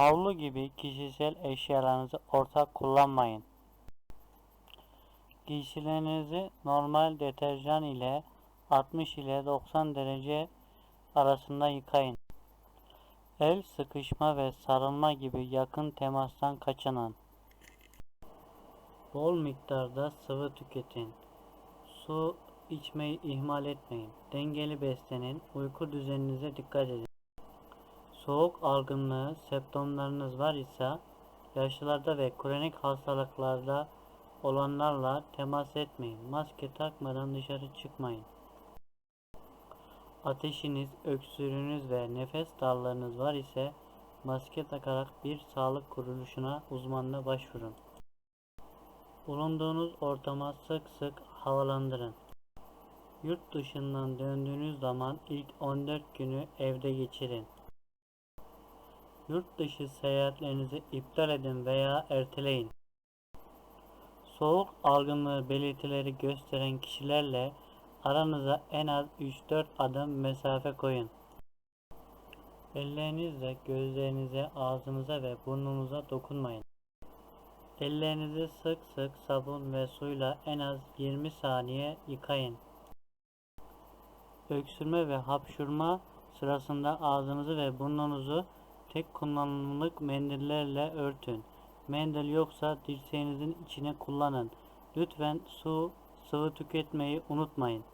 Havlu gibi kişisel eşyalarınızı ortak kullanmayın. Giysilerinizi normal deterjan ile 60 ile 90 derece arasında yıkayın. El sıkışma ve sarılma gibi yakın temastan kaçının. Bol miktarda sıvı tüketin. Su içmeyi ihmal etmeyin. Dengeli beslenin. Uyku düzeninize dikkat edin. Soğuk algınlığı semptomlarınız var ise yaşlılarda ve kronik hastalıklarda olanlarla temas etmeyin. Maske takmadan dışarı çıkmayın. Ateşiniz, öksürüğünüz ve nefes darlığınız var ise maske takarak bir sağlık kuruluşuna uzmanına başvurun. Bulunduğunuz ortama sık sık havalandırın. Yurt dışından döndüğünüz zaman ilk 14 günü evde geçirin. Yurt dışı seyahatlerinizi iptal edin veya erteleyin. Soğuk algınlığı belirtileri gösteren kişilerle aranıza en az 3-4 adım mesafe koyun. Ellerinizle gözlerinize, ağzınıza ve burnunuza dokunmayın. Ellerinizi sık sık sabun ve suyla en az 20 saniye yıkayın. Öksürme ve hapşurma sırasında ağzınızı ve burnunuzu tek kullanımlık mendillerle örtün. Mendil yoksa dirseğinizin içine kullanın. Lütfen su, sıvı tüketmeyi unutmayın.